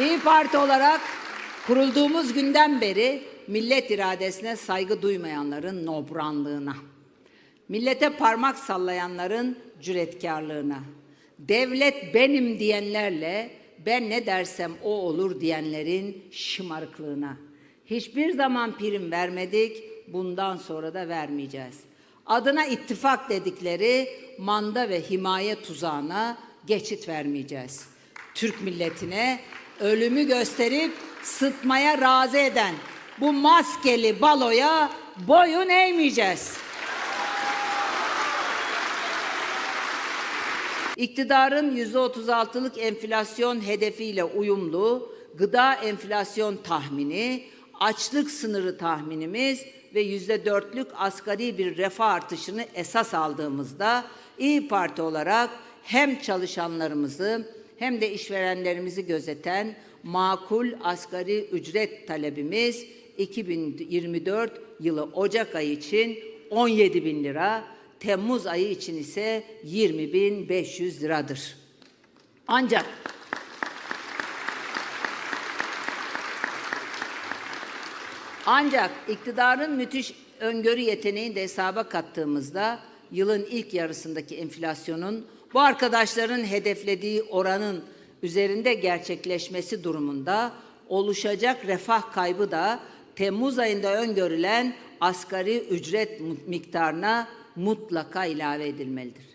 İyi Parti olarak kurulduğumuz günden beri millet iradesine saygı duymayanların nobranlığına, millete parmak sallayanların cüretkarlığına, devlet benim diyenlerle ben ne dersem o olur diyenlerin şımarıklığına hiçbir zaman prim vermedik, bundan sonra da vermeyeceğiz. Adına ittifak dedikleri manda ve himaye tuzağına geçit vermeyeceğiz. Türk milletine ölümü gösterip sıtmaya razı eden bu maskeli baloya boyun eğmeyeceğiz. İktidarın %36'lık enflasyon hedefiyle uyumlu gıda enflasyon tahmini, açlık sınırı tahminimiz ve %4'lük asgari bir refah artışını esas aldığımızda İyi Parti olarak hem çalışanlarımızı hem de işverenlerimizi gözeten makul asgari ücret talebimiz 2024 yılı Ocak ayı için 17 bin lira, Temmuz ayı için ise 20.500 liradır. Ancak ancak iktidarın müthiş öngörü yeteneğini de hesaba kattığımızda yılın ilk yarısındaki enflasyonun bu arkadaşların hedeflediği oranın üzerinde gerçekleşmesi durumunda oluşacak refah kaybı da Temmuz ayında öngörülen asgari ücret miktarına mutlaka ilave edilmelidir.